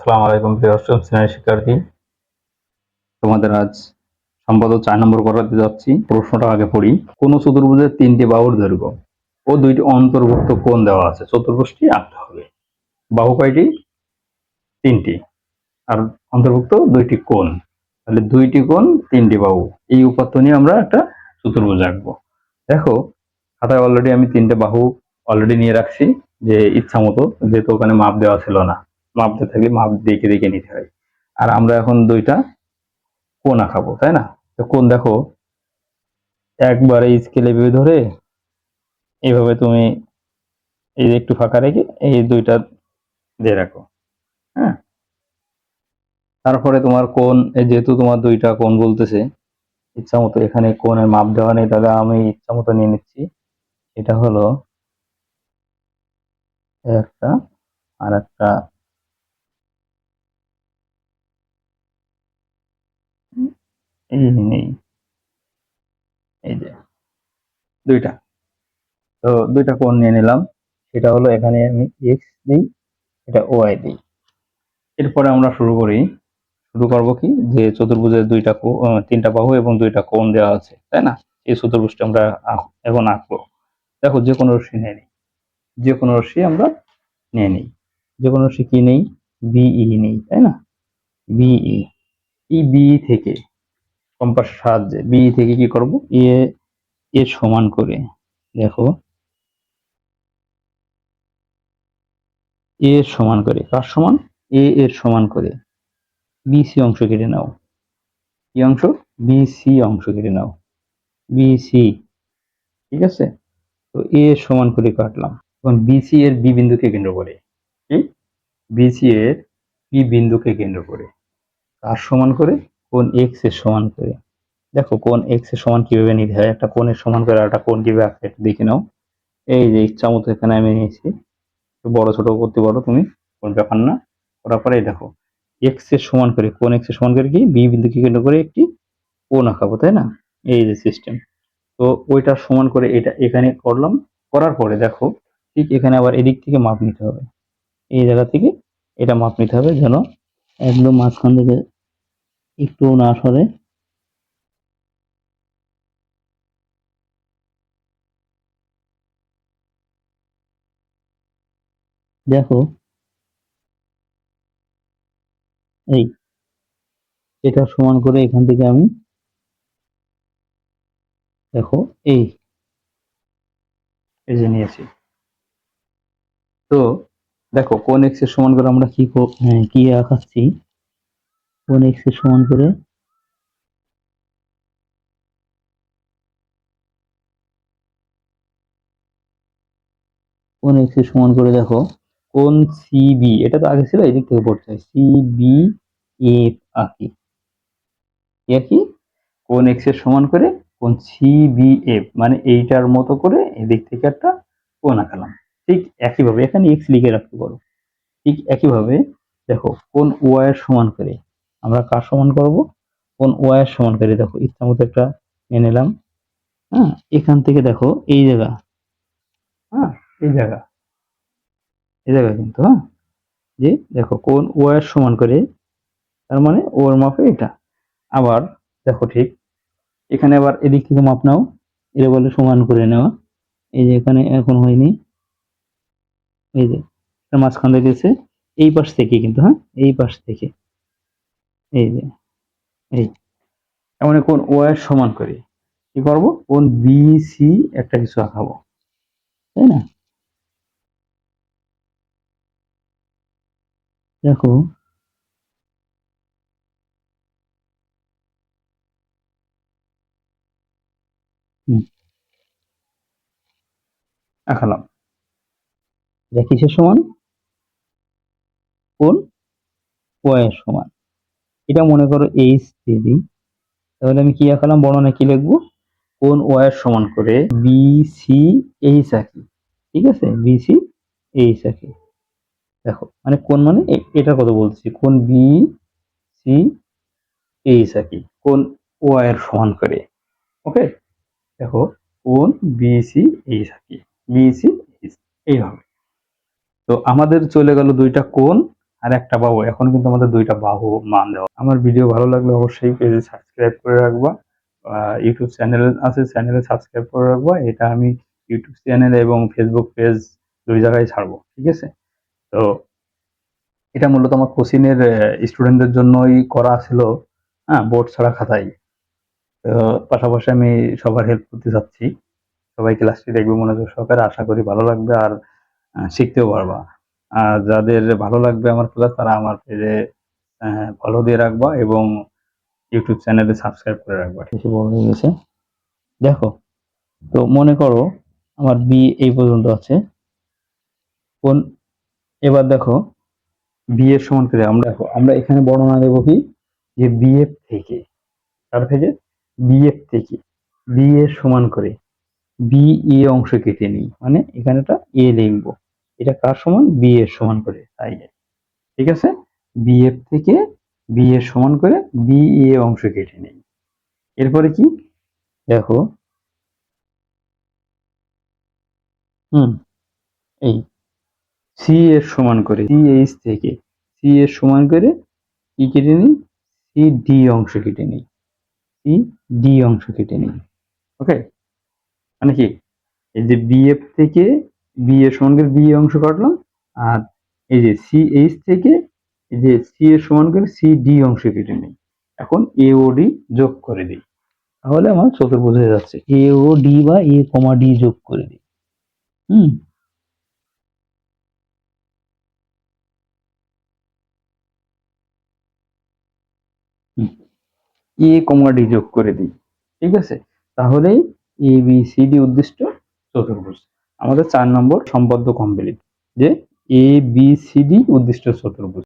আসসালামু আলাইকুম প্রিয় অষ্টম শ্রেণির শিক্ষার্থী। তোমাদের আজ সম্পাদক চার নম্বর করাতে যাচ্ছি। প্রশ্নটা আগে পড়ি। কোন চতুর্ভুজের তিনটি বাহুর দৈর্ঘ্য ও দুইটি অন্তর্ভুক্ত কোণ দেওয়া আছে? চতুর্ভুজটি আঁকতে হবে। বাহু কয়টি? তিনটি। আর অন্তর্ভুক্ত দুইটি কোণ। তাহলে দুইটি কোণ, তিনটি বাহু। এই উপাত্ত নিয়ে আমরা একটা চতুর্ভুজ আঁকবো। দেখো, খাতায় অলরেডি আমি তিনটে বাহু অলরেডি নিয়ে রাখছি, যে ইচ্ছা মতো যেহেতু ওখানে মাপ দেওয়া ছিল না। মাপ দিয়ে থাকলে মাপ দেখে দেখে নিতে হয়। আর আমরা এখন দুইটা কোন আঁকাবো তাই না? তো কোন দেখো, একবারে স্কেলে ভেবে ধরে এইভাবে তুমি এই একটু ফাঁকা রেখে এই দুইটা দিয়ে রাখো হ্যাঁ? তারপরে তোমার কোন যেহেতু তোমার দুইটা কোন বলতেছে, ইচ্ছা মতো এখানে কোণের মাপ দেওয়া নেই তাহলে আমি ইচ্ছা মতো নিয়ে নিচ্ছি। এটা হলো একটা আর একটা এই নেই এই। যে, দুইটা। তো দুইটা কোণ নিয়ে নিলাম। সেটা হলো এখানে আমি এক্স দিই, এটা ওয়াই দিই। এরপরে আমরা শুরু করি। শুরু করব কি? যে চতুর্ভুজের দুইটা তিনটা বাহু এবং দুইটা কোণ দেওয়া আছে, তাই না? এই চতুর্ভুজটা আমরা এখন আঁকবো। দেখো, যে কোনো রশ্মি নিয়ে নিই। যে কোনো রশ্মি আমরা নিয়ে নিই। যে কোনো রশ্মি কি নেই? বিই নেই, তাই না? বিই এই বি থেকে কম্পাস সাহায্যে। বি থেকে কি করব? এ এর সমান করে, দেখো। এ সমান করে, কার সমান? এ এর সমান করে। বিসি অংশ কেটে নাও। কি অংশ? বিসি অংশ কেটে নাও। বিসি ঠিক আছে? তো এ সমান করে কাটলাম। এখন বিসি এর বি বিন্দুকে কেন্দ্র করে। কি? বিসি এর বি বিন্দুকে কেন্দ্র করে। কার সমান করে? কোন এক্সের সমান করে। দেখো কোন এক্সের সমান কীভাবে নিতে হয়, একটা কোণের সমান করে একটা কোণ কীভাবে আঁকতে একটু দেখে নাও। এই যে ইচ্ছা মতো এখানে আমি নিয়েছি বড়, ছোট করতে পারো তুমি, কোন ব্যাপার না। করার পরে দেখো এক্সের সমান করে, কোন এক্সের সমান করে কি? বি বিন্দুকে কেন্দ্র করে একটি কোণ আঁকাবো, তাই না? এই যে সিস্টেম তো ওইটার সমান করে এটা এখানে করলাম। করার পরে দেখো, ঠিক এখানে আবার এদিক থেকে মাপ নিতে হবে। এই জায়গা থেকে এটা মাপ নিতে হবে যেন একদম মাঝখান থেকে একটু না সরে। দেখো। এই এটা সমান করে এখান থেকে আমি দেখো এই যে নিয়েছি। তো দেখো কোন এক্সের সমান করে আমরা কি হ্যাঁ, কি আঁকাচ্ছি? কোন এক্সের সমান করে কোন এক্সের সমান করে দেখো, কোন সিবি এটা তো আগে ছিল, এদিক থেকে পড়তে হয় সিবি এফ আঁকি। কি কোন এক্সের সমান করে কোন সিবিএফ মানে এইটার মতো করে এদিক থেকে একটা কোন আঁকালাম। ঠিক একইভাবে, এখানে এক্স লিখে রাখতে পারো। ঠিক একইভাবে, দেখো, কোন ওয়াই এর সমান করে আমরা কার সমান করব? কোন ওয়াই সমান করে দেখো, ইচ্ছা মতো একটা নিয়ে নিলাম। হ্যাঁ এখান থেকে দেখো, এই জায়গা। হ্যাঁ এই জায়গা। এই জায়গা কিন্তু হ্যাঁ। যে দেখো, কোন ওয়াই সমান করে, তার মানে ওর মাপে এটা। আবার দেখো ঠিক, এখানে আবার এদিক থেকে মাপ নাও এটা বলে সমান করে নেওয়া এই যে এখানে এখন হয়নি। এই যে মাঝখান গেছে। এই পাশ থেকে কিন্তু হ্যাঁ এই পাশ থেকে। এই যে, এই তার মানে কোন ও এর সমান করি। কি করব? কোন বি সি একটা কিছু আঁকাবো। তাই না? দেখো। আঁকালাম। এটা কিসের সমান। কোন? ও সমান। এটা মনে করো এইচ দিয়ে তাহলে আমি কি আঁকালাম বর্ণনা কি লিখব? কোন ও এর সমান করে বি সি এইচ আঁকি, ঠিক আছে? বি সি এইচ আঁকি। দেখো মানে কোন মানে? এ- এটার কথা বলছি, কোন বি সি এইচ আঁকি, কোন ও এর সমান করে ওকে দেখো, কোন বি সি এইচ আঁকি বি সি এইচ এইভাবে। তো আমাদের চলে গেল দুইটা কোণ আর একটা বাহু এখন কিন্তু আমাদের দুইটা বাহু মান দেওয়া। আমার ভিডিও ভালো লাগলে অবশ্যই পেজে সাবস্ক্রাইব করে রাখবা। ইউটিউব চ্যানেল আছে চ্যানেলে সাবস্ক্রাইব করে রাখবা। এটা আমি ইউটিউব চ্যানেল এবং ফেসবুক পেজ দুই জায়গায় ছাড়বো, ঠিক আছে? তো এটা মূলত আমার কোচিংয়ের স্টুডেন্টদের জন্যই করা ছিল হ্যাঁ বোর্ড ছাড়া খাতায় তো পাশাপাশি আমি সবার হেল্প করতে চাচ্ছি। সবাই ক্লাসটি দেখবে মনোযোগ সহকারে। আশা করি ভালো লাগবে আর শিখতেও পারবা। যাদের ভালো লাগবে আমার ক্লাস তারা আমার পেজে ফলো দিয়ে রাখবা এবং ইউটিউব চ্যানেলে সাবস্ক্রাইব করে রাখবা। বেশি বড় হয়ে গেছে। দেখো, তো মনে করো আমার বি এই পর্যন্ত আছে। কোন, এবার দেখো বি এর সমান করে আমরা দেখো, আমরা এখানে বর্ণনা দেবো কি? যে বিএফ থেকে, তার থেকে বিএফ থেকে বি এর সমান করে বি এ অংশ কেটে নিই। মানে এখানেটা এ লিখব। এটা কার সমান? বি এর সমান করে, তাই ঠিক আছে? বিএফ থেকে বি এর সমান করে বি এ অংশ কেটে নেই। এরপরে কি? দেখো। হুম, এই সি এর সমান করে সি এইচ থেকে সি এর সমান করে কি কেটে নিই? সি ডি অংশ কেটে নিই। সি ডি অংশ কেটে নিই। ওকে মানে কি? এই যে বিএফ থেকে বি এর সমান করে বি অংশ কাটলাম, আর এই যে সি এইচ থেকে এই যে সি এর সমান করে সি ডি অংশ কেটে নিই। এখন এ ও ডি যোগ করে দিই। তাহলে আমার চতুর্ভুজ হয়ে যাচ্ছে। এ ও ডি বা এ কমা ডি যোগ করে দিই। হুম? এ কমা ডি যোগ করে দিই। ঠিক আছে? তাহলেই এ বি সি ডি উদ্দিষ্ট চতুর্ভুজ। আমাদের চার নম্বর সম্বদ্ধ কমপ্লিট যে এ বি সি ডি উদ্দিষ্ট চতুর্ভুজ।